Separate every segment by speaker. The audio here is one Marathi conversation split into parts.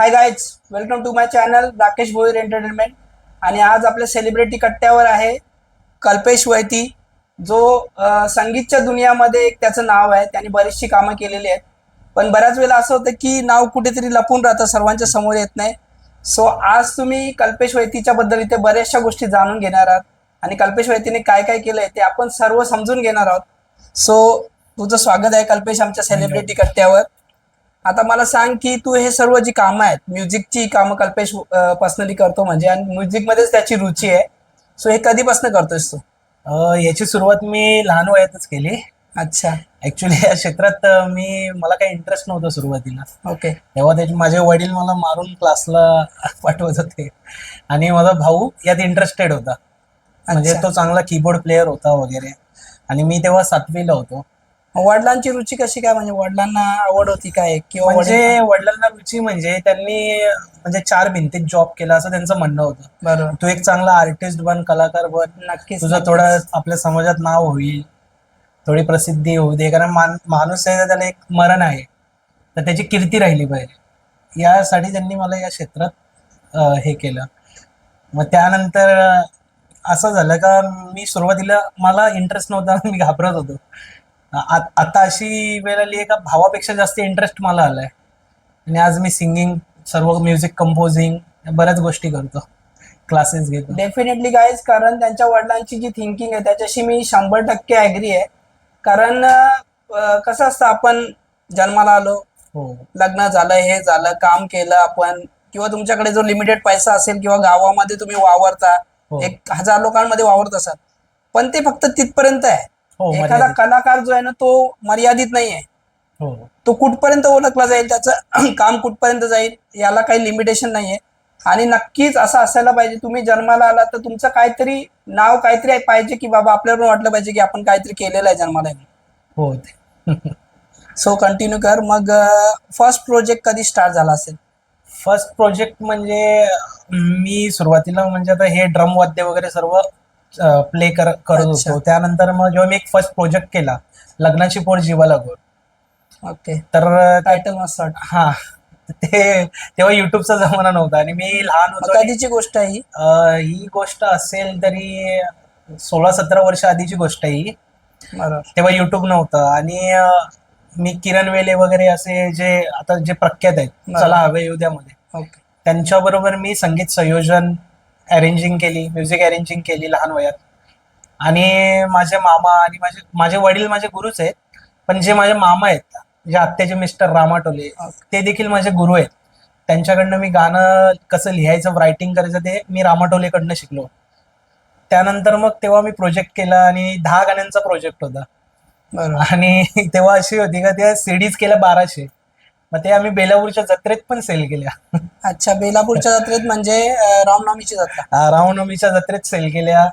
Speaker 1: Hi guys welcome to my channel Rakesh Bhoir entertainment आणि आज आपल्या सेलिब्रिटी कट्ट्यावर आहे कल्पेश वैती जो संगीतच्या दुनियामध्ये एक त्याचं नाव आहे. त्यांनी बरीचशी कामं केलेली आहेत. पण बऱ्याच वेळेला असं होतं की नाव कुठेतरी लपून राहतं सर्वांच्या समोर येत नाही. सो आज तुम्ही कल्पेश वैतीच्या बद्दल इथे बऱ्याचशा गोष्टी जाणून घेणार आहात. आणि कल्पेश वैतीने काय काय केलंय ते आपण सर्व समजून घेणार आहोत. सो तुझं स्वागत आहे कल्पेश आमच्या सेलिब्रिटी कट्ट्यावर. आता मला सांग की तू हे सर्व जी कामं आहेत म्युझिकची कामं कल्पेश पर्सनली करतो म्हणजे आणि म्युझिक मध्येच त्याची रुची आहे. सो हे कधीपासून करतोयस तू?
Speaker 2: याची सुरुवात मी लहान वयातच केली.
Speaker 1: अच्छा.
Speaker 2: ऍक्च्युली या क्षेत्रात मी मला काही इंटरेस्ट नव्हता सुरुवातीला.
Speaker 1: ओके
Speaker 2: तेव्हा त्याचे माझे वडील मला मारून क्लासला पाठवत होते. आणि माझा भाऊ यात इंटरेस्टेड होता. म्हणजे. तो चांगला कीबोर्ड प्लेअर होता वगैरे. आणि मी तेव्हा सातवीला होतो.
Speaker 1: वडिलांची रुची कशी काय? म्हणजे वडिलांना आवड होती काय? किंवा
Speaker 2: म्हणजे
Speaker 1: वडील-
Speaker 2: वडिलांना रुची म्हणजे त्यांनी म्हणजे चार भिंतीत जॉब केला असं त्यांचं म्हणणं होतं.
Speaker 1: बरोबर.
Speaker 2: तू एक चांगला आर्टिस्ट बन कलाकार बन.
Speaker 1: नक्कीच
Speaker 2: तुझं. थोडं आपल्या समाजात नाव होईल. थोडी प्रसिद्धी होऊ दे. कारण माणूस आहे त्याला एक मरण आहे. तर त्याची कीर्ती राहिली पाहिजे. यासाठी त्यांनी मला या क्षेत्रात हे केलं. मग त्यानंतर असं झालं का मी सुरुवातीला मला इंटरेस्ट नव्हता मी घाबरत होतो. आता अशी वेळ आली आहे का भावापेक्षा जास्त इंटरेस्ट मला आलाय. आणि आज मी सिंगिंग सर्व म्युझिक कंपोजिंग बऱ्याच गोष्टी करतो. क्लासेस घेतो.
Speaker 1: डेफिनेटली गाईज कारण त्यांच्या वडिलांची जी थिंकिंग आहे त्याच्याशी मी शंभर टक्के ॲग्री आहे. कारण कसं असतं आपण जन्माला आलो
Speaker 2: हो.
Speaker 1: लग्न झालं हे झालं काम केलं आपण किंवा तुमच्याकडे जो लिमिटेड पैसा असेल किंवा गावामध्ये तुम्ही वावरता
Speaker 2: हो.
Speaker 1: एक हजार लोकांमध्ये वावरत असाल पण ते फक्त तिथपर्यंत आहे.
Speaker 2: हो
Speaker 1: एखादा
Speaker 2: मर्यादित.
Speaker 1: कलाकार जो आहे ना तो मर्यादित नाही आहे
Speaker 2: हो.
Speaker 1: तो कुठपर्यंत ओळखला जाईल त्याचं काम कुठपर्यंत जाईल याला काही लिमिटेशन नाहीये. आणि नक्कीच असं असायला पाहिजे तुम्ही जन्माला आला तर तुमचं काहीतरी नाव काहीतरी पाहिजे की बाबा आपल्याला पण वाटलं पाहिजे की आपण काहीतरी केलेलं आहे जन्माला
Speaker 2: हो. ते
Speaker 1: सो कंटिन्यू कर. मग फर्स्ट प्रोजेक्ट कधी स्टार्ट झाला असेल?
Speaker 2: फर्स्ट प्रोजेक्ट म्हणजे मी सुरुवातीला म्हणजे आता हे ड्रम वाद्य वगैरे सर्व प्ले कर करत
Speaker 1: अच्छा.
Speaker 2: होतो. त्यानंतर मग जेव्हा मी एक फर्स्ट प्रोजेक्ट केला लग्नाची पोट जीवा लागून.
Speaker 1: ओके.
Speaker 2: तर
Speaker 1: टायटल मस्त वाटतं.
Speaker 2: हा. ते तेव्हा युट्यूबचा जमाना नव्हता आणि मी लहान होतो आणि,
Speaker 1: कधीची गोष्ट आहे ही?
Speaker 2: अं, ही गोष्ट असेल तरी सोळा सतरा वर्ष आधीची गोष्ट आहे ही.
Speaker 1: बरोबर.
Speaker 2: तेव्हा युट्यूब नव्हतं आणि अं, मी किरण वेले वगैरे असे जे आता जे प्रख्यात आहेत
Speaker 1: बरं.
Speaker 2: चला हवे उद्यामध्ये
Speaker 1: ओके.
Speaker 2: त्यांच्याबरोबर मी संगीत संयोजन अरेंजिंग केली म्युझिक अरेंजिंग केली लहान वयात. आणि माझे मामा आणि माझे माझे वडील माझे गुरुच आहेत पण जे माझे मामा आहेत जे आत्याचे मिस्टर रामाटोले ते देखील माझे गुरु आहेत. त्यांच्याकडनं मी गाणं कसं लिहायचं रायटिंग करायचं ते मी रामाटोलेकडनं शिकलो. त्यानंतर मग तेव्हा मी प्रोजेक्ट केला आणि दहा गाण्यांचा प्रोजेक्ट होता.
Speaker 1: बरोबर.
Speaker 2: आणि तेव्हा अशी होती का त्या सीडीज केल्या बाराशे. मग ते आम्ही बेलापूरच्या जत्रेत पण सेल केल्या.
Speaker 1: अच्छा बेलापूरच्या जत्रेत म्हणजे अं, रामनवमीची जत्रा.
Speaker 2: अं, रामनवमीच्या जत्रेत सेल केल्या.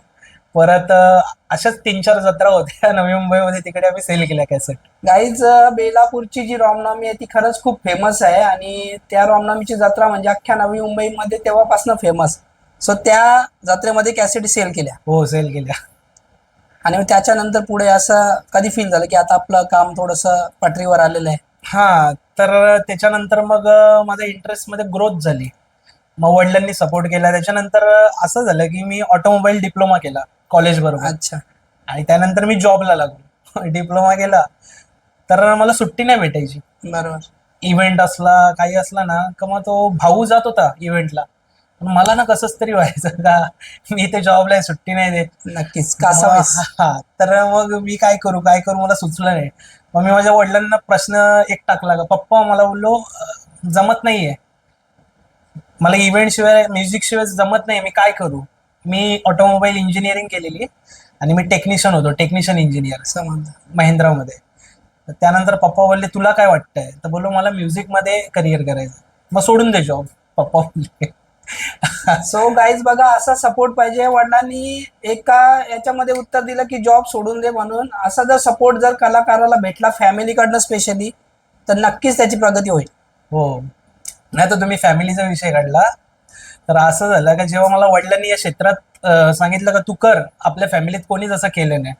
Speaker 2: परत अं, अशाच तीन चार जत्रा होत्या. नवी मुंबईमध्ये तिकडे आम्ही सेल केल्या कॅसेट
Speaker 1: गाईज बेलापूरची जी रामनवमी आहे ती खरंच खूप फेमस आहे. आणि त्या रामनवमीची जत्रा म्हणजे अख्ख्या नवी मुंबईमध्ये तेव्हापासून फेमस सो त्या जत्रेमध्ये कॅसेटी सेल केल्या.
Speaker 2: हो सेल केल्या.
Speaker 1: आणि मग त्याच्यानंतर पुढे असं कधी फील झालं की आता आपलं काम थोडंसं पटरीवर आलेलं आहे?
Speaker 2: हा तर त्याच्यानंतर मग माझ्या इंटरेस्टमध्ये ग्रोथ झाली. मग वडिलांनी सपोर्ट केला. त्याच्यानंतर असं झालं की मी ऑटोमोबाईल डिप्लोमा केला कॉलेज बरोबर.
Speaker 1: अच्छा.
Speaker 2: आणि त्यानंतर मी जॉबला लागलो. डिप्लोमा केला. तर मला सुट्टी नाही भेटायची.
Speaker 1: बरोबर.
Speaker 2: इव्हेंट असला काही असला ना का मग तो भाऊ जात होता इव्हेंटला पण मला ना कसंच तरी व्हायचं का मी इथे जॉबला सुट्टी नाही देत.
Speaker 1: नक्कीच.
Speaker 2: हा तर मग मी काय करू काय करू मला सुचलं नाही. मग मी माझ्या वडिलांना प्रश्न एक टाकला का पप्पा मला बोललो जमत नाहीये. मला इव्हेंट शिवाय म्युझिक शिवाय जमत नाही मी काय करू? मी ऑटोमोबाईल इंजिनिअरिंग केलेली आणि मी टेक्निशियन होतो टेक्निशियन इंजिनियर
Speaker 1: समजलं
Speaker 2: महिंद्रामध्ये. त्यानंतर पप्पा बोलले तुला काय वाटतंय? तर बोललो मला म्युझिकमध्ये करिअर करायचं मग सोडून दे जॉब पप्पा बोलले.
Speaker 1: सो गाईज बघा असा सपोर्ट पाहिजे. वडिलांनी एका याच्यामध्ये उत्तर दिलं की जॉब सोडून दे म्हणून. असा जर सपोर्ट जर कलाकाराला भेटला फॅमिलीकडनं स्पेशली तर नक्कीच त्याची प्रगती होईल.
Speaker 2: हो. नाही तर तुम्ही फॅमिलीचा विषय काढला. तर असं झालं का जेव्हा मला वडिलांनी या क्षेत्रात सांगितलं का तू कर आपल्या फॅमिलीत कोणीच असं केलं नाही.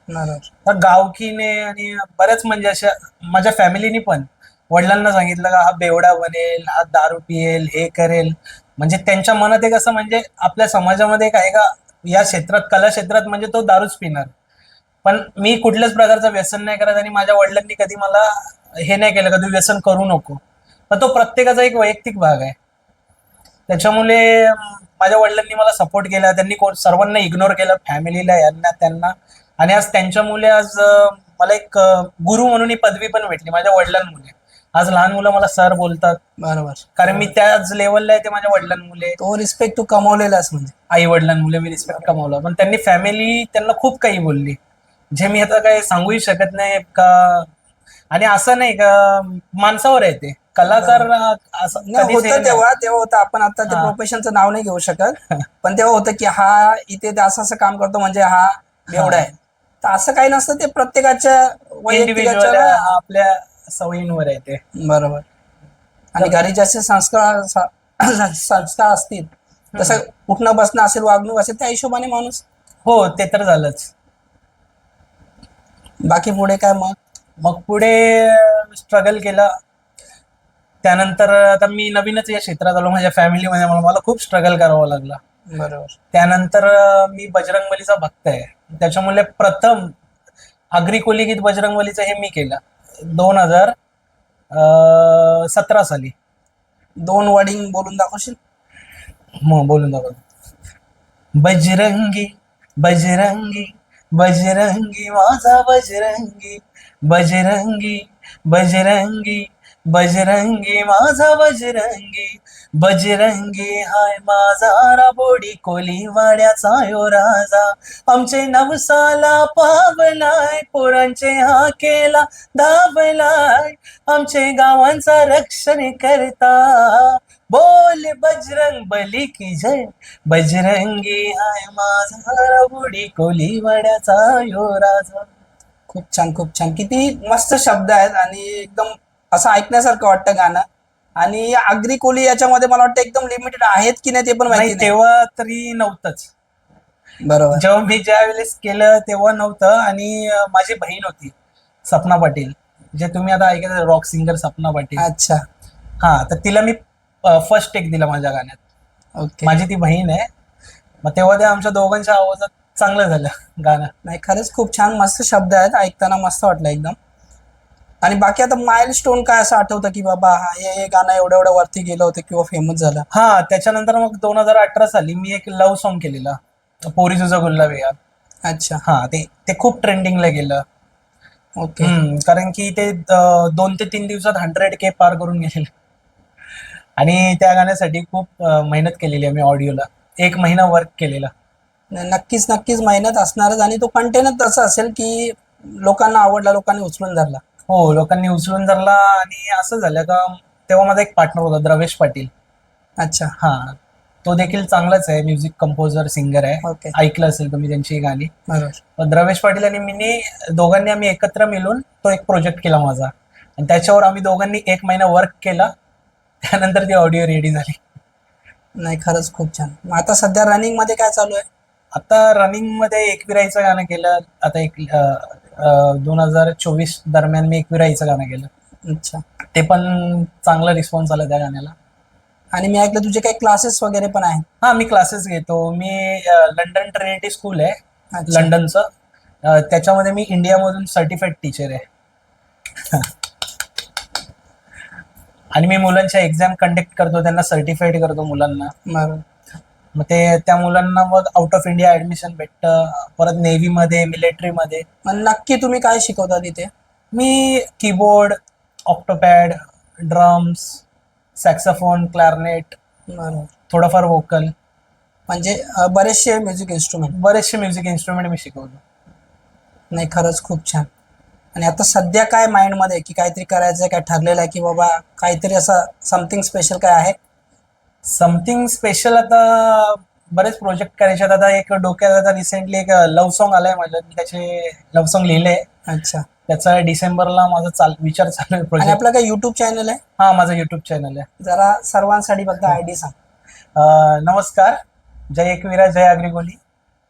Speaker 2: तर गावकीने आणि बऱ्याच म्हणजे अशा माझ्या फॅमिलीनी पण वडिलांना सांगितलं का हा बेवडा बनेल हा दारू पिएल हे करेल. म्हणजे त्यांच्या मनात एक असं म्हणजे आपल्या समाजामध्ये एक आहे का या क्षेत्रात कला क्षेत्रात म्हणजे तो दारूच पिणार. पण मी कुठल्याच प्रकारचं व्यसन नाही करत आणि माझ्या वडिलांनी कधी मला हे नाही केलं कधी व्यसन करू नको. पण तो प्रत्येकाचा एक वैयक्तिक भाग आहे. त्याच्यामुळे माझ्या वडिलांनी मला सपोर्ट केला. त्यांनी कोण सर्वांना इग्नोर केलं फॅमिलीला यांना त्यांना. आणि आज त्यांच्यामुळे आज मला एक गुरु म्हणून ही पदवी पण भेटली माझ्या वडिलांमुळे. आज लहान मुलं मला सर बोलतात.
Speaker 1: बरोबर.
Speaker 2: कारण मी त्याच लेवलला आहे ते माझ्या वडिलांमुळे.
Speaker 1: तो रिस्पेक्ट तू कमवलेलाच म्हणजे.
Speaker 2: आई वडिलांमुळे मी रिस्पेक्ट कमावला. पण त्यांनी फॅमिली त्यांना खूप काही बोलली. जे मी आता काही सांगूही शकत नाही का? आणि असं नाही का? माणसावर आहे ते. कलाकार असं
Speaker 1: नाही
Speaker 2: कधीच हे
Speaker 1: होतं
Speaker 2: नाही.
Speaker 1: तेव्हा तेव्हा होतं. आपण आता ते
Speaker 2: हा.
Speaker 1: प्रोफेशनचं नाव नाही घेऊ शकत. पण तेव्हा होतं की हा इथे ते असं असं काम करतो म्हणजे हा बेवडा आहे. तर असं काही नसतं ते प्रत्येकाच्या
Speaker 2: इंडिव्हिज्युअल
Speaker 1: वैयक्तिकाच्या
Speaker 2: आपल्या सवयींवर आहे ते.
Speaker 1: बरोबर. आणि घरी जसे संस्कार सा- संस्कार असतील तसं उठणं बसणं असेल वागणूक असेल त्या हिशोबाने माणूस
Speaker 2: हो ते तर झालंच.
Speaker 1: बाकी पुढे काय मग?
Speaker 2: मग पुढे स्ट्रगल केला. त्यानंतर आता मी नवीनच या क्षेत्रात आलो माझ्या फॅमिलीमध्ये मला मला खूप स्ट्रगल करावं लागला.
Speaker 1: बरोबर.
Speaker 2: त्यानंतर अं, मी बजरंगबलीचा भक्त आहे. त्याच्यामुळे प्रथम आगरी कोली गीत बजरंगबलीचं हे मी केलं. दोन हजार सतरा साली.
Speaker 1: दोन वर्डिंग बोलून दाखवशील?
Speaker 2: मग बोलून दाखव. बजरंगी बजरंगी बजरंगी माझा बजरंगी बजरंगी बजरंगी बजरंगी माझा बजरंगी. बजरंगी हाय माझा राबोडी कोली वाड्याचा यो राजा. आमचे नवसाला पावलाय पोरांचे हा केला दाबलाय. आमचे गावांचा रक्षण करता. बोल बजरंग बली की जय. बजरंगी हाय माझा बुडी कोली वाड्याचा यो राजा.
Speaker 1: खूप छान खूप छान. किती मस्त शब्द आहेत आणि एकदम असं ऐकण्यासारखं वाटतं गाणं. आणि आगरी कोली याच्यामध्ये मला वाटतं एकदम लिमिटेड आहेत की नाही ते पण माहिती नाही
Speaker 2: तेव्हा तरी नव्हतंच.
Speaker 1: बरोबर.
Speaker 2: जेव्हा मी ज्या वेळेस केलं तेव्हा नव्हतं आणि अं, माझी बहीण होती सपना पाटील. जे तुम्ही आता ऐकत रॉक सिंगर सपना पाटील.
Speaker 1: अच्छा.
Speaker 2: हा तर तिला मी फर्स्ट टेक दिला माझ्या गाण्यात.
Speaker 1: ओके.
Speaker 2: माझी ती बहीण आहे. मग तेव्हा ते आमच्या दोघांच्या आवाजात चांगलं झालं गाणं.
Speaker 1: नाही खरंच खूप छान मस्त शब्द आहेत. ऐकताना मस्त वाटलं एकदम. आणि बाकी आता माइल स्टोन काय असं आठवतं की बाबा हा हे गाणं एवढं एवढं वरती गेलं होतं किंवा फेमस झालं?
Speaker 2: हा त्याच्यानंतर मग दोन हजार अठरा साली मी एक लव्ह सॉन्ग केलेलं. पोरी तुझा गुलाबी यार
Speaker 1: अच्छा.
Speaker 2: हा ते ते खूप ट्रेंडिंगला गेलं.
Speaker 1: ओके.
Speaker 2: कारण की ते दोन ते तीन दिवसात हंड्रेड के पार करून गेलेलं. आणि त्या गाण्यासाठी खूप मेहनत केलेली आहे मी ऑडिओला एक महिना वर्क केलेला.
Speaker 1: नक्कीच नक्कीच मेहनत असणारच आणि तो कंटेनच तसा असेल की लोकांना आवडला लोकांनी उचलून धरला.
Speaker 2: हो लोकांनी उचलून धरला आणि असं झालं का तेव्हा माझा एक पार्टनर होता द्रवेश पाटील.
Speaker 1: अच्छा.
Speaker 2: हा तो देखील चांगलाच आहे म्युझिक कंपोजर सिंगर आहे.
Speaker 1: ओके
Speaker 2: ऐकलं असेल तुम्ही त्यांची गाणी.
Speaker 1: बरोबर.
Speaker 2: द्रवेश पाटील आणि मी दोघांनी आम्ही एकत्र मिळून तो एक प्रोजेक्ट केला माझा. आणि त्याच्यावर आम्ही दोघांनी एक महिना वर्क केला. त्यानंतर ती ऑडिओ रेडी झाली.
Speaker 1: नाही खरंच खूप छान. मग आता सध्या रनिंगमध्ये काय चालू आहे?
Speaker 2: आता रनिंगमध्ये एकविराईचं गाणं केलं. आता एक दोन हजार चोवीस दरम्यान मी एकविराईचं गाणं केलं.
Speaker 1: अच्छा.
Speaker 2: ते पण चांगला रिस्पॉन्स आला त्या गाण्याला.
Speaker 1: आणि मी ऐकलं तुझे काही क्लासेस वगैरे पण आहेत.
Speaker 2: हा मी क्लासेस घेतो. मी अ, लंडन ट्रिनिटी स्कूल आहे.
Speaker 1: अच्छा.
Speaker 2: लंडनचं अ, त्याच्यामध्ये मी इंडियामधून सर्टिफाईड टीचर आहे. आणि मी मुलांच्या एक्झाम कंडक्ट करतो त्यांना सर्टिफाईड करतो मुलांना.
Speaker 1: बरोबर.
Speaker 2: मग ते त्या मुलांना मग आउट ऑफ इंडिया ऍडमिशन भेटतं. परत नेव्हीमध्ये मिलिटरीमध्ये
Speaker 1: मग नक्की तुम्ही काय शिकवता तिथे?
Speaker 2: मी keyboard octopad drums saxophone clarinet थोडंफार वोकल
Speaker 1: म्हणजे बरेचसे म्युझिक इन्स्ट्रुमेंट
Speaker 2: बरेचसे म्युझिक इन्स्ट्रुमेंट मी शिकवतो.
Speaker 1: नाही खरंच खूप छान. आणि आता सध्या काय माइंडमध्ये की काहीतरी करायचं आहे काय ठरलेलं आहे की बाबा काहीतरी असं समथिंग स्पेशल काय आहे?
Speaker 2: समथिंग स्पेशल आता बरेच प्रोजेक्ट करायचे आता एक डोक्यात आता रिसेंटली एक लव्ह सॉन्ग आलाय माझ्या. मी त्याचे लव्ह सॉन्ग लिहिले
Speaker 1: अच्छा.
Speaker 2: त्याचा डिसेंबरला माझा चाल विचार चालू आहे
Speaker 1: आणि
Speaker 2: प्रोजेक्ट
Speaker 1: आपलं काय युट्यूब चॅनल आहे?
Speaker 2: हा माझा युट्यूब चॅनल आहे.
Speaker 1: जरा सर्वांसाठी फक्त आय डी सांग.
Speaker 2: अं, नमस्कार. जय एकविरा जय अग्रिगोली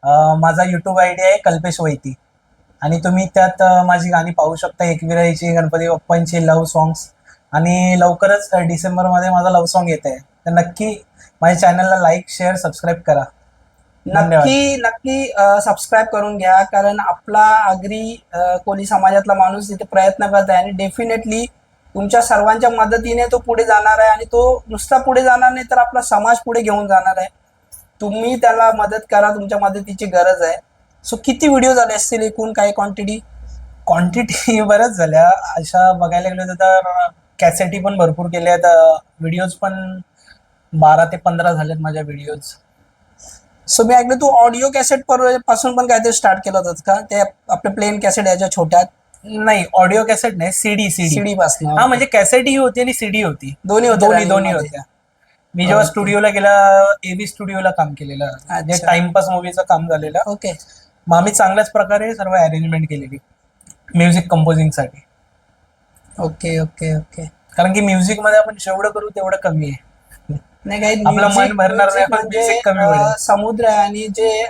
Speaker 2: अं, माझा युट्यूब आय डी आहे कल्पेश वैती. आणि तुम्ही त्यात अं, माझी गाणी पाहू शकता. एकविराईची गणपती बाप्पांची लव्ह सॉंग्स आणि लवकरच डिसेंबरमध्ये माझा लव्ह सॉन्ग येत आहे. तर नक्की माझ्या चॅनलला लाईक शेअर सबस्क्राईब करा.
Speaker 1: नक्की नक्की सबस्क्राईब करून घ्या. कारण आपला आगरी कोळी समाजातला माणूस इथे प्रयत्न करत आहे आणि डेफिनेटली तुमच्या सर्वांच्या मदतीने तो पुढे जाणार आहे आणि तो नुसता पुढे जाणार नाही तर आपला समाज पुढे घेऊन जाणार आहे. तुम्ही त्याला मदत करा तुमच्या मदतीची गरज आहे. सो किती व्हिडिओ झाले असतील एकूण? काही क्वांटिटी
Speaker 2: क्वांटिटी बऱ्याच झाल्या. अशा बघायला गेलं तर कॅसेटी पण भरपूर केल्या आहेत. व्हिडिओज पण बारा ते पंधरा झालेत माझ्या व्हिडिओज
Speaker 1: सो मी ऐकलं तू ऑडिओ कॅसेटपासून पण काहीतरी स्टार्ट केलं होतं का? ते आपले प्लेन कॅसेट याच्या छोट्या
Speaker 2: नाही ऑडिओ कॅसेट नाही सीडी सीडी
Speaker 1: सीडी पासून
Speaker 2: हा म्हणजे कॅसेट ही होती आणि सीडी होती.
Speaker 1: दोन्ही होते
Speaker 2: दोन्ही दोन्ही. होत्या. मी जेव्हा. स्टुडिओला गेला एव्ही स्टुडिओला काम केलेलं. जे. टाइमपास मूवीचं काम झालेलं.
Speaker 1: ओके
Speaker 2: मग आम्ही चांगल्याच प्रकारे सर्व अरेंजमेंट केलेली. म्युझिक कंपोजिंगसाठी.
Speaker 1: ओके ओके ओके
Speaker 2: कारण की म्युझिकमध्ये आपण जेवढं करू तेवढं कमी आहे.
Speaker 1: नाही काही
Speaker 2: आपलं मन
Speaker 1: music-
Speaker 2: भरणार नाही,
Speaker 1: music
Speaker 2: पण
Speaker 1: म्हणजे,
Speaker 2: music कमी
Speaker 1: अं,
Speaker 2: होईल.
Speaker 1: समुद्र आहे आणि जे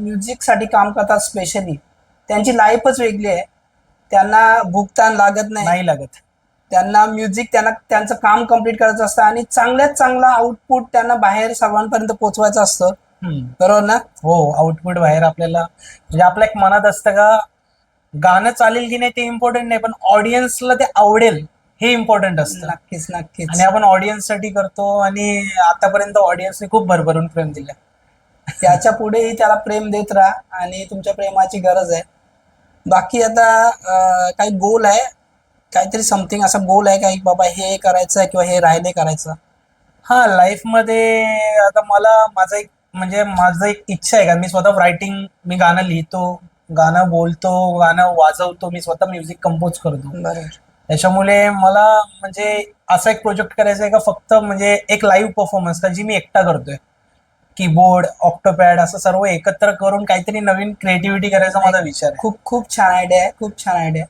Speaker 1: म्युझिकसाठी काम करतात स्पेशली त्यांची लाईफच वेगळी आहे. त्यांना भुगतान लागत नाही.
Speaker 2: नाही लागत.
Speaker 1: त्यांना म्युझिक त्यांना त्यांचं काम कंप्लीट करायचं असतं आणि चांगल्यात चांगला आउटपुट त्यांना बाहेर सर्वांपर्यंत पोहोचवायचं असतं.
Speaker 2: हम्म.
Speaker 1: बरोबर ना?
Speaker 2: हो आउटपुट बाहेर आपल्याला म्हणजे आपल्या एक मनात असतं का गाणं चालेल की नाही ते इम्पॉर्टंट नाही पण ऑडियन्सला ते आवडेल. हे इम्पॉर्टंट असतं.
Speaker 1: नक्कीच नक्कीच.
Speaker 2: आणि आपण ऑडियन्ससाठी करतो आणि आतापर्यंत ऑडियन्सने खूप भरभरून प्रेम दिलं.
Speaker 1: याच्या पुढेही त्याला प्रेम देत राहा आणि तुमच्या प्रेमाची गरज आहे. बाकी आता काही गोल आहे काहीतरी समथिंग असा गोल आहे का की बाबा हे करायचं आहे किंवा हे राहिले करायचं?
Speaker 2: हा लाईफमध्ये आता मला माझा एक म्हणजे माझं एक इच्छा आहे का? मी स्वतः रायटिंग मी गाणं लिहितो गाणं बोलतो गाणं वाजवतो मी स्वतः म्युझिक कंपोज करतो. त्याच्यामुळे मला म्हणजे असा एक प्रोजेक्ट करायचा आहे का फक्त म्हणजे एक लाईव्ह परफॉर्मन्स का जी मी एकटा करतोय. कीबोर्ड ऑक्टोपॅड असं सर्व एकत्र करून काहीतरी नवीन क्रिएटिव्हिटी करायचा माझा विचार आहे.
Speaker 1: खूप खूप छान आयडिया आहे खूप छान आयडिया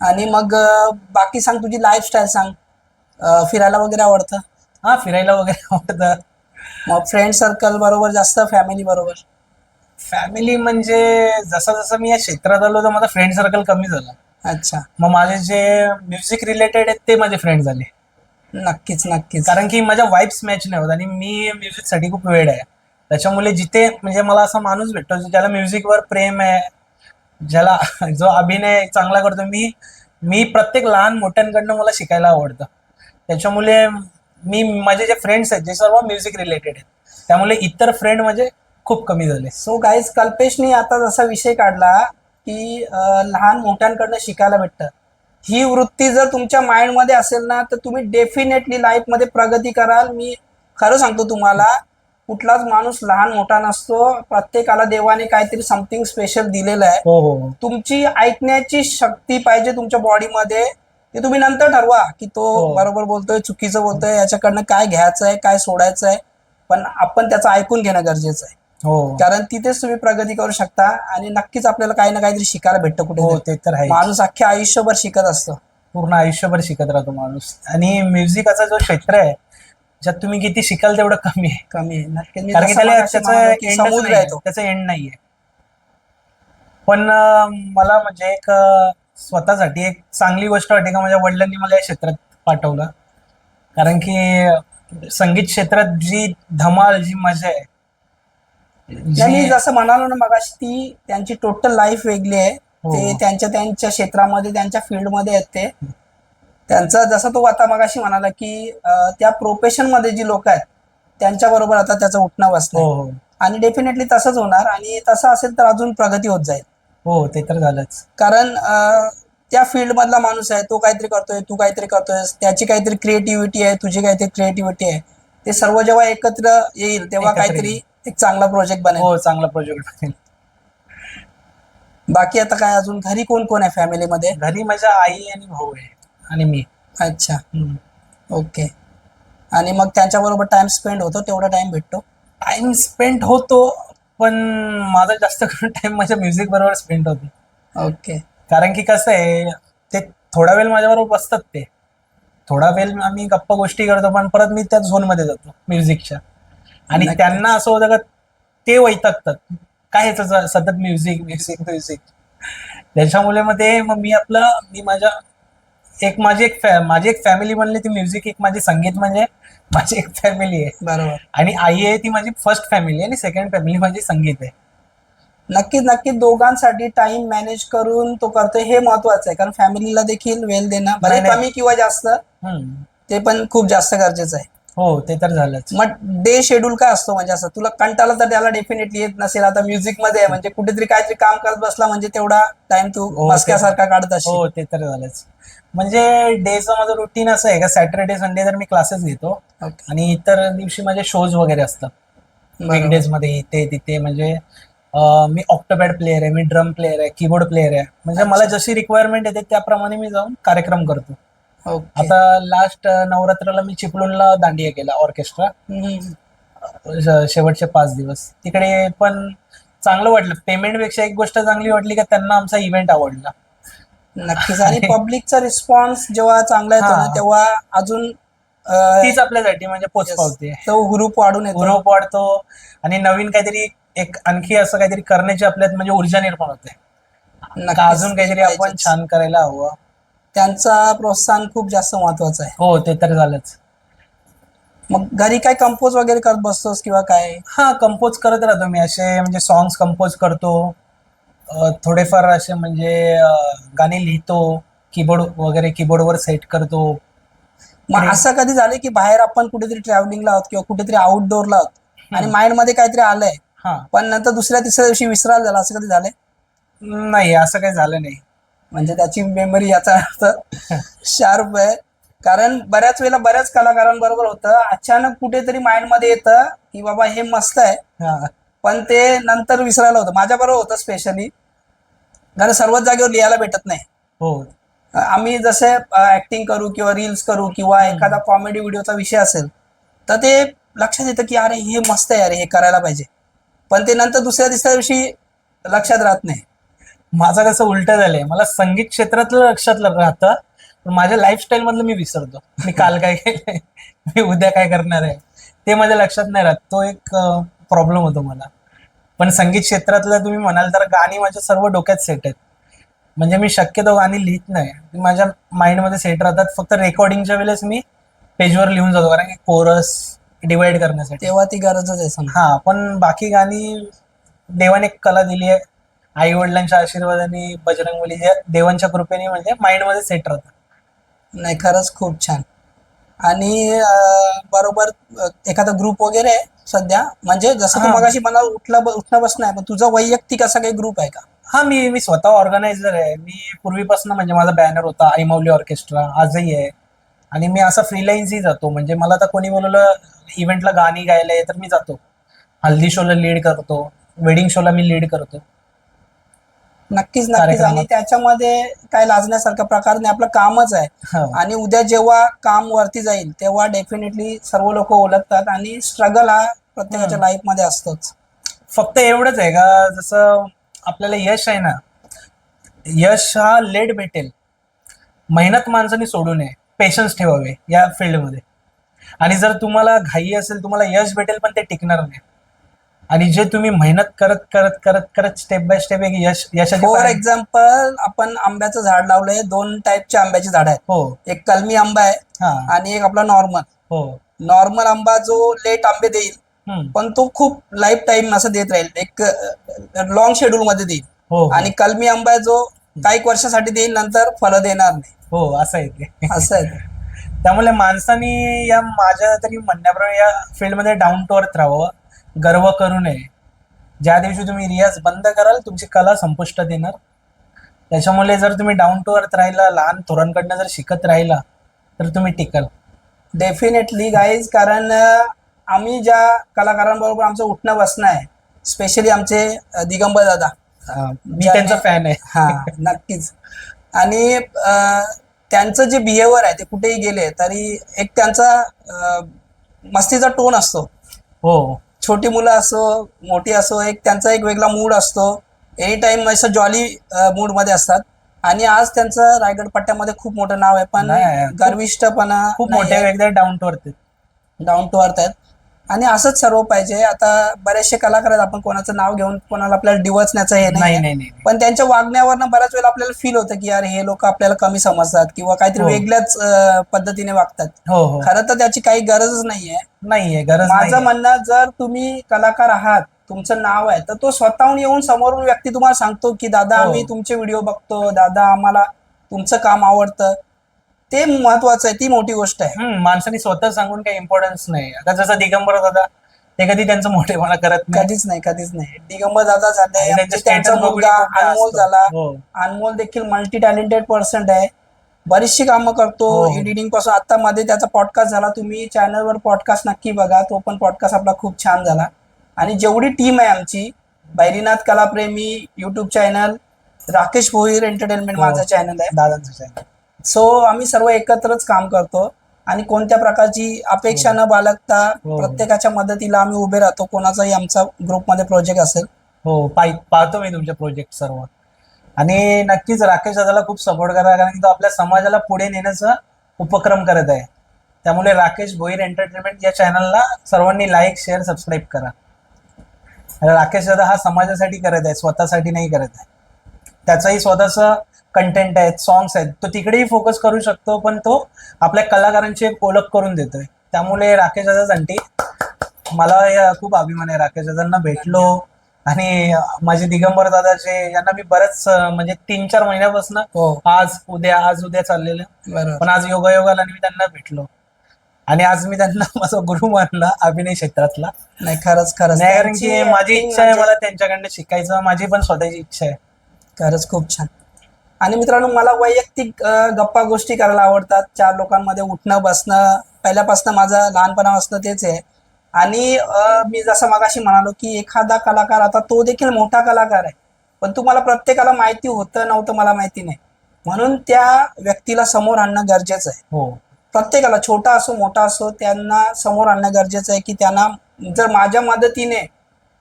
Speaker 1: आणि मग अं, बाकी सांग तुझी लाईफस्टाईल सांग. अं, फिरायला वगैरे आवडतं?
Speaker 2: हा फिरायला वगैरे आवडतं.
Speaker 1: मग फ्रेंड सर्कल बरोबर जास्त फॅमिली बरोबर?
Speaker 2: फॅमिली म्हणजे जसं जसं मी या क्षेत्रात आलो तर माझा फ्रेंड सर्कल कमी झाला.
Speaker 1: अच्छा.
Speaker 2: मग माझे जे म्युझिक रिलेटेड आहेत ते माझे फ्रेंड झाले.
Speaker 1: नक्कीच नक्कीच.
Speaker 2: कारण की माझ्या वाईब्स मॅच नाही होत आणि मी म्युझिकसाठी खूप वेळ आहे. त्याच्यामुळे जिथे म्हणजे मला असा माणूस भेटतो ज्याला म्युझिकवर प्रेम आहे ज्याला जो अभिनय चांगला करतो मी मी प्रत्येक लहान मोठ्यांकडनं मला शिकायला आवडतं. त्याच्यामुळे मी माझे जे फ्रेंड्स आहेत जे सर्व म्युझिक रिलेटेड आहेत त्यामुळे इतर फ्रेंड म्हणजे खूप कमी झाले.
Speaker 1: सो गाईज कल्पेशनी आता जसा विषय काढला की लहान मोठ्यांकडनं शिकायला भेटतं. ही वृत्ती जर तुमच्या माइंडमध्ये असेल ना तर तुम्ही डेफिनेटली लाईफमध्ये प्रगती कराल. मी खरं सांगतो तुम्हाला कुठलाच माणूस लहान मोठा नसतो. प्रत्येकाला देवाने काहीतरी समथिंग स्पेशल दिलेलं आहे.
Speaker 2: हो हो.
Speaker 1: तुमची ऐकण्याची शक्ती पाहिजे तुमच्या बॉडीमध्ये ते तुम्ही नंतर ठरवा की तो
Speaker 2: हो.
Speaker 1: बरोबर बोलतोय चुकीचं बोलतोय याच्याकडनं काय घ्यायचं आहे काय सोडायचं आहे पण आपण त्याचं ऐकून घेणं गरजेचं आहे.
Speaker 2: हो.
Speaker 1: कारण तिथेच तुम्ही प्रगती करू शकता आणि नक्कीच आपल्याला काही ना काहीतरी शिकायला भेटतं
Speaker 2: हो
Speaker 1: कुठे
Speaker 2: ते तर आहे
Speaker 1: माणूस अख्ख्या आयुष्यभर शिकत असतो.
Speaker 2: पूर्ण आयुष्यभर शिकत राहतो माणूस. आणि म्युझिकाचा जो क्षेत्र आहे ज्यात तुम्ही किती शिकाल तेवढं कमी आहे.
Speaker 1: कमी आहे. नक्कीच मी
Speaker 2: कारण की
Speaker 1: जसं
Speaker 2: त्याला
Speaker 1: मगाशी
Speaker 2: त्याचं
Speaker 1: म्हणालो की
Speaker 2: एंडच
Speaker 1: समुद्र आहे
Speaker 2: नाही
Speaker 1: तो
Speaker 2: त्याचं एंड नाहीये. पण अं, मला म्हणजे एक अं, स्वतःसाठी एक चांगली गोष्ट वाटते का माझ्या वडिलांनी मला या क्षेत्रात पाठवलं. कारण की संगीत क्षेत्रात जी धमाल जी मजा आहे
Speaker 1: नाही, मी
Speaker 2: जी
Speaker 1: जसं म्हणालो ना मगाशी ती त्यांची टोटल लाईफ वेगळी आहे.
Speaker 2: हो.
Speaker 1: ते त्यांच्या त्यांच्या क्षेत्रामध्ये त्यांच्या फील्डमध्ये आहेत ते. त्यांचा जसं तो आता मगाशी म्हणाला की त्या प्रोफेशनमध्ये जी लोक आहेत त्यांच्या बरोबर आता त्याचं उठणं
Speaker 2: हो
Speaker 1: बसणं
Speaker 2: हो.
Speaker 1: आणि डेफिनेटली तसंच होणार आणि तसं असेल तर अजून प्रगती होत जाईल.
Speaker 2: हो ते तर झालंच.
Speaker 1: कारण त्या फील्ड मधला माणूस आहे तो काहीतरी करतोय तू काहीतरी करतोय त्याची काहीतरी क्रिएटिव्हिटी आहे तुझी काहीतरी क्रिएटिव्हिटी आहे. ते सर्व जेव्हा एकत्र येईल तेव्हा काहीतरी. एक चांगला प्रोजेक्ट बनेल.
Speaker 2: हो चांगला प्रोजेक्ट
Speaker 1: बाकी आता काय अजून? घरी कोण कोण आहे फॅमिलीमध्ये
Speaker 2: घरी माझ्या आई आणि भाऊ आहे आणि मी.
Speaker 1: अच्छा. ओके आणि मग त्यांच्याबरोबर टाइम स्पेंड होतो? तेवढा टाइम भेटतो?
Speaker 2: टाइम स्पेंड होतो पण माझा जास्त करून टाइम माझ्या म्युझिक बरोबर स्पेंड होतो.
Speaker 1: ओके
Speaker 2: कारण की कसं आहे ते थोडा वेळ माझ्याबरोबर बसतात ते. थोडा वेळ आम्ही गप्पा गोष्टी करतो पण परत मी त्या झोनमध्ये जातो म्युझिकच्या आणि. त्यांना असं होतं का ते वैतागतात. काय ह्याचं सतत म्युझिक म्युझिक म्युझिक त्याच्यामुळे मग ते मग मी आपलं मी माझ्या एक माझी एक माझी एक फॅमिली म्हणली ती म्युझिक एक माझी संगीत म्हणजे माझी एक फॅमिली आहे.
Speaker 1: बरोबर.
Speaker 2: आणि आई आहे ती माझी फर्स्ट फॅमिली आहे आणि सेकंड फॅमिली माझी संगीत आहे.
Speaker 1: नक्कीच नक्कीच. दोघांसाठी टाइम मॅनेज करून तो करतोय हे महत्वाचं आहे. कारण फॅमिलीला देखील वेळ देणं
Speaker 2: नाही.
Speaker 1: कमी किंवा जास्त. ते पण खूप जास्त गरजेचं आहे.
Speaker 2: हो ते तर झालंच.
Speaker 1: मग डे शेड्यूल काय असतो म्हणजे असं? तुला कंटाळा तर त्याला डेफिनेटली येत नसेल. आता म्युझिकमध्ये आहे म्हणजे कुठेतरी काहीतरी काम करत बसला म्हणजे तेवढा टाइम तू
Speaker 2: हो,
Speaker 1: मस्क्यासारखा काढत असशील.
Speaker 2: हो ते तर झालंच. म्हणजे डेचं माझं रुटीन असं आहे का? सॅटर्डे संडे तर मी क्लासेस घेतो.
Speaker 1: Okay.
Speaker 2: आणि इतर दिवशी माझे शोज वगैरे असतात.
Speaker 1: बरोबर.
Speaker 2: वीकडेजमध्ये इथे तिथे म्हणजे अं, मी ऑक्टोपॅड प्लेअर आहे मी ड्रम प्लेअर आहे कीबोर्ड प्लेअर आहे. म्हणजे मला जशी रिक्वायरमेंट येते त्याप्रमाणे मी जाऊन कार्यक्रम करतो.
Speaker 1: ओके.
Speaker 2: आता लास्ट नवरात्राला मी चिपळूणला दांडिया केला ऑर्केस्ट्रा. शेवटचे पाच दिवस. तिकडे पण चांगलं वाटलं. पेमेंटपेक्षा एक गोष्ट चांगली वाटली का त्यांना आमचा इव्हेंट आवडला.
Speaker 1: नक्कीच. आणि पब्लिकचा रिस्पॉन्स जेव्हा चांगला येतो ना
Speaker 2: हा.
Speaker 1: तेव्हा अजून अं,
Speaker 2: तीच आपल्यासाठी म्हणजे पोच पावते.
Speaker 1: तो ग्रुप वाढून येतो.
Speaker 2: ग्रुप वाढतो. आणि नवीन काहीतरी एक आणखी असं काहीतरी करण्याची आपल्यात म्हणजे ऊर्जा निर्माण होते. का
Speaker 1: नक्कीच
Speaker 2: अजून काहीतरी आपण
Speaker 1: पाहिजेच.
Speaker 2: छान करायला हवं?
Speaker 1: त्यांचा प्रोत्साहन खूप जास्त महत्वाचं आहे.
Speaker 2: हो ते तर झालंच.
Speaker 1: मग घरी काय कंपोज वगैरे करत बसतोस किंवा काय?
Speaker 2: हा कंपोज करत राहतो मी. असे म्हणजे सॉंग्स कंपोज करतो. अं, थोडेफार असे म्हणजे अं, गाणी लिहितो. कीबोर्ड वगैरे कीबोर्डवर सेट करतो.
Speaker 1: मग असं कधी झालं की बाहेर आपण कुठेतरी ट्रॅव्हलिंगला आहोत किंवा कुठेतरी आउटडोअरला आहोत आणि माइंडमध्ये काहीतरी आलंय
Speaker 2: हा.
Speaker 1: पण नंतर दुसऱ्या तिसऱ्या दिवशी विसरायला झाला असं कधी झालंय?
Speaker 2: नाही असं काही झालं नाही.
Speaker 1: म्हणजे त्याची मेमरी याचा अर्थ शार्प आहे. कारण बऱ्याच वेळेला बऱ्याच कलाकारांबरोबर होतं. अचानक कुठेतरी माइंडमध्ये येतं की बाबा हे मस्त आहे. पण ते नंतर विसरायला होतं. माझ्या बरोबर होतं स्पेशली कारण सर्वच जागेवर लिहायला भेटत नाही.
Speaker 2: हो.
Speaker 1: आम्ही जसे ऍक्टिंग करू किंवा रील्स करू किंवा एखादा कॉमेडी व्हिडिओचा विषय असेल तर ते लक्षात येतं की अरे हे मस्त आहे. अरे हे करायला पाहिजे. पण ते नंतर दुसऱ्या तिसऱ्या दिवशी लक्षात राहत नाही.
Speaker 2: माझं कसं उलट झालंय. मला संगीत क्षेत्रातलं लक्षात राहतं पण माझ्या लाईफस्टाईल मधलं मी विसरतो. मी काल काय केलंय? मी उद्या काय करणार आहे? ते माझ्या लक्षात नाही राहत. तो एक प्रॉब्लेम होतो मला. पण संगीत क्षेत्रातलं तुम्ही म्हणाल तर गाणी माझ्या सर्व डोक्यात सेट आहेत. म्हणजे मी शक्यतो गाणी लिहित नाही. ती माझ्या माइंडमध्ये सेट राहतात. फक्त रेकॉर्डिंगच्या वेळेस मी पेजवर लिहून जातो. कारण की कोरस डिवाइड करण्यासाठी.
Speaker 1: तेव्हा ती गरजच आहे
Speaker 2: हा पण बाकी गाणी देवाने एक कला दिली आहे. आई वडिलांच्या आशीर्वादाने बजरंगबली देवांच्या कृपेने म्हणजे माइंडमध्ये सेट राहतात.
Speaker 1: नाही खरंच खूप छान. आणि अं, बरोबर अं, एखादा ग्रुप वगैरे आहे सध्या म्हणजे जसं तू
Speaker 2: हा.
Speaker 1: मगाशी मला उठलं उठणं बसणं आहे पण तुझा वैयक्तिक असा काही ग्रुप आहे का?
Speaker 2: हा मी मी स्वतः ऑर्गनायझर आहे. मी पूर्वीपासून म्हणजे माझा बॅनर होता आई माऊली ऑर्केस्ट्रा आजही आहे. आणि मी असा फ्रीलाईन्सही जातो. म्हणजे मला तर कोणी बोलवलं इव्हेंटला गाणी गायला आहे तर मी जातो. हल्दी शोला लीड करतो वेडिंग शोला मी लीड करतो.
Speaker 1: नक्कीच नक्कीच.
Speaker 2: कार्यक्रमात.
Speaker 1: आणि त्याच्यामध्ये काय लाजण्यासारखा प्रकार नाही आपलं कामच आहे.
Speaker 2: हो.
Speaker 1: आणि उद्या जेव्हा काम वरती जाईल तेव्हा डेफिनेटली सर्व लोक ओळखतात आणि स्ट्रगल हा प्रत्येकाच्या लाईफमध्ये असतोच.
Speaker 2: फक्त एवढंच आहे का जसं आपल्याला यश आहे ना यश हा लेट भेटेल. मेहनत माणसाने सोडू नये पेशन्स ठेवावे या फील्डमध्ये आणि जर तुम्हाला घाई असेल तुम्हाला यश भेटेल पण ते टिकणार नाही. आणि जे तुम्ही मेहनत करत करत करत करत स्टेप बाय स्टेप एक यश यशाचे
Speaker 1: फॉर
Speaker 2: पायरी-
Speaker 1: एक्झाम्पल आपण आंब्याचं झाड लावलंय दोन टाईपच्या आंब्याची झाड आहेत.
Speaker 2: हो.
Speaker 1: एक कलमी आंबा आहे
Speaker 2: हा.
Speaker 1: आणि एक आपला नॉर्मल
Speaker 2: हो.
Speaker 1: नॉर्मल आंबा जो लेट आंबे देईल
Speaker 2: हम्म.
Speaker 1: पण तो खूप लाईफ टाईम असं देत राहील. एक लॉंग शेड्यूल मध्ये देईल.
Speaker 2: हो हो.
Speaker 1: आणि कलमी आंबा जो काही एक वर्षासाठी देईल नंतर फळं देणार नाही.
Speaker 2: हो असं आहे ते.
Speaker 1: असं आहे ते.
Speaker 2: त्यामुळे माणसानी या माझ्या तरी म्हणण्याप्रमाणे या फील्डमध्ये डाऊन टू अर्थ राहावं. गर्व करू नये. ज्या दिवशी तुम्ही रियाज बंद कराल तुमची कला संपुष्टात येणार त्याच्यामुळे जर तुम्ही डाऊन टू अर्थ राहिला लहान थोरांकडनं जर शिकत राहिला तर तुम्ही टिकाल.
Speaker 1: डेफिनेटली गाईज कारण आम्ही ज्या कलाकारांबरोबर आमचं उठणं बसणं आहे स्पेशली आमचे दिगंबर दादा.
Speaker 2: मी त्यांचा फॅन आहे.
Speaker 1: हा नक्कीच. आणि त्यांचं जे बिहेवियर आहे ते कुठेही गेले तरी एक त्यांचा मस्तीचा टोन असतो.
Speaker 2: हो.
Speaker 1: छोटी मुलं असो मोठी असो एक त्यांचा एक वेगळा मूड असतो. एनी टाइम असं जॉली मूडमध्ये असतात. आणि आज त्यांचं रायगड पट्ट्यामध्ये खूप मोठं नाव आहे पण गर्विष्ठपणा
Speaker 2: खूप मोठे वेगळे डाऊन टू अर्थ आहेत.
Speaker 1: डाऊन टू अर्थ आहेत. आणि असंच सर्व पाहिजे. आता बरेचसे कलाकार आहेत आपण कोणाचं नाव घेऊन कोणाला आपल्याला डिवचण्याचं हे
Speaker 2: नाही
Speaker 1: नाही
Speaker 2: नाही नाही.
Speaker 1: पण त्यांच्या वागण्यावरनं बऱ्याच वेळेला आपल्याला फील होतं की यार हे लोक आपल्याला कमी समजतात किंवा काहीतरी
Speaker 2: हो.
Speaker 1: वेगळ्याच पद्धतीने वागतात.
Speaker 2: हो हो.
Speaker 1: खरं तर त्याची काही गरजच नाहीये.
Speaker 2: नाहीये गरज
Speaker 1: माझं म्हणणं जर तुम्ही कलाकार आहात तुमचं नाव आहे तर तो स्वतःहून येऊन समोरून व्यक्ती तुम्हाला सांगतो की दादा
Speaker 2: हो.
Speaker 1: आम्ही तुमचे व्हिडिओ बघतो. दादा आम्हाला तुमचं काम आवडतं. ते महत्वाचं आहे ती मोठी गोष्ट आहे.
Speaker 2: हम्म, माणसाने स्वतः सांगून काही इम्पॉर्टन्स नाही. आता जसं दिगंबर दादा ते कधी त्यांचं मोठेपणा करत नाही.
Speaker 1: कधीच नाही कधीच नाही. दिगंबर दादा झाले
Speaker 2: आणि त्यांचं
Speaker 1: आमचे त्यांचा
Speaker 2: status बघून
Speaker 1: मुलगा
Speaker 2: खूप
Speaker 1: अनमोल
Speaker 2: असतो.
Speaker 1: झाला.
Speaker 2: हो.
Speaker 1: अनमोल देखील मल्टी टॅलेंटेड पर्सन आहे. बरीचशी कामं करतो
Speaker 2: हो.
Speaker 1: एडिटिंगपासून. आता मध्ये त्याचा पॉडकास्ट झाला तुम्ही चॅनलवर पॉडकास्ट नक्की बघा. तो पण पॉडकास्ट आपला खूप छान झाला. आणि जेवढी टीम आहे आमची Bairinath Kalapremi YouTube channel Rakesh Bhoir entertainment
Speaker 2: हो.
Speaker 1: माझं चॅनल आहे.
Speaker 2: दादांचं channel.
Speaker 1: सो आम्ही सर्व एकत्रच काम करतो आणि कोणत्या प्रकारची अपेक्षा न बाळगता
Speaker 2: हो.
Speaker 1: प्रत्येकाच्या मदतीला आम्ही उभे राहतो. कोणाचाही आमचा ग्रुपमध्ये प्रोजेक्ट असेल.
Speaker 2: हो पाहतो मी तुमचे प्रोजेक्ट सर्व. आणि नक्कीच राकेश दादाला खूप सपोर्ट करा कारण की तो आपल्या समाजाला पुढे नेण्याचा उपक्रम करत आहे. त्यामुळे राकेश भोईर एंटरटेनमेंट या चॅनलला सर्वांनी लाईक शेअर सबस्क्राईब करा. राकेश दादा हा समाजासाठी करत आहे स्वतःसाठी नाही करत आहे. त्याचंही स्वतःचं कंटेंट आहेत सॉंग्स आहेत तो तिकडेही फोकस करू शकतो पण तो आपल्या कलाकारांची एक ओळख करून देतोय. त्यामुळे राकेश दादा सांगते मला खूप अभिमान आहे राकेश दादांना भेटलो आणि माझे दिगंबर दादाचे यांना मी बरेच म्हणजे तीन चार महिन्यापासून
Speaker 1: हो.
Speaker 2: आज उद्या आज उद्या चाललेलं. पण आज योगायोगाला मी त्यांना भेटलो. आणि आज मी त्यांना माझा गुरु मानला अभिनय क्षेत्रातला.
Speaker 1: नाही खरंच खरंच.
Speaker 2: नाही कारण की माझी इच्छा आहे मला त्यांच्याकडनं शिकायचं माझी पण स्वतःची इच्छा आहे.
Speaker 1: खरंच खूप छान. आणि मित्रांनो मला वैयक्तिक गप्पा गोष्टी करायला आवडतात. चार लोकांमध्ये उठणं बसणं पहिल्यापासून माझं लहानपणापासून तेच आहे. आणि मी जसं मगाशी म्हणालो की एखादा कलाकार आता तो देखील मोठा कलाकार आहे. पण तुम्हाला प्रत्येकाला माहिती होतं नव्हतं मला माहिती नाही. म्हणून त्या व्यक्तीला समोर आणणं गरजेचं आहे.
Speaker 2: हो.
Speaker 1: प्रत्येकाला छोटा असो मोठा असो त्यांना समोर आणणं गरजेचं आहे की त्यांना जर माझ्या मदतीने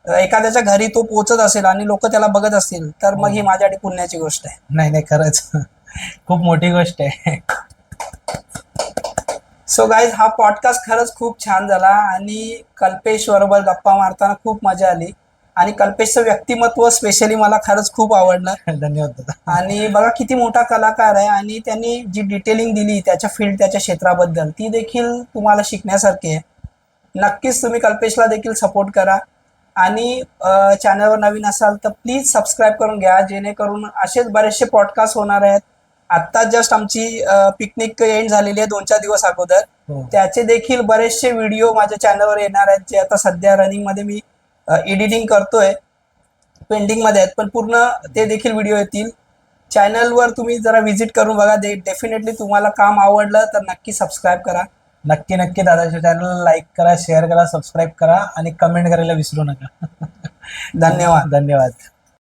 Speaker 1: एखाद्याच्या घरी तो पोहोचत असेल आणि लोक त्याला बघत असतील तर मग ही माझ्यासाठी पुण्याची गोष्ट आहे.
Speaker 2: नाही नाही खरंच. खूप मोठी गोष्ट आहे.
Speaker 1: सो गाईज हा पॉडकास्ट खरंच खूप छान झाला आणि कल्पेश बरोबर गप्पा मारताना खूप मजा आली. आणि कल्पेशचं व्यक्तिमत्व स्पेशली मला खरंच खूप आवडलं.
Speaker 2: धन्यवाद
Speaker 1: आणि बघा किती मोठा कलाकार आहे आणि त्यांनी जी डिटेलिंग दिली त्याच्या फील्ड त्याच्या क्षेत्राबद्दल ती देखील तुम्हाला शिकण्यासारखी आहे. नक्कीच तुम्ही कल्पेशला देखील सपोर्ट करा. आणि चॅनलवर नवीन असाल तर प्लीज सबस्क्राईब करून घ्या. जेणेकरून असेच बरेचसे पॉडकास्ट होणार आहेत. आत्ता जस्ट आमची पिकनिक एंड झालेली आहे दोन चार दिवस अगोदर.
Speaker 2: हो.
Speaker 1: त्याचे देखील बरेचसे व्हिडिओ माझ्या चॅनलवर येणार आहेत जे आता सध्या रनिंगमध्ये मी एडिटिंग करतोय. पेंडिंगमध्ये आहेत पण पूर्ण ते देखील व्हिडिओ येतील. चॅनलवर तुम्ही जरा व्हिजिट करून बघा. डेफिनेटली तुम्हाला काम आवडलं तर नक्की सबस्क्राईब करा.
Speaker 2: नक्की नक्की दादाच्या चॅनल लाईक करा शेअर करा सबस्क्राईब करा आणि कमेंट करायला विसरू नका.
Speaker 1: धन्यवाद
Speaker 2: धन्यवाद.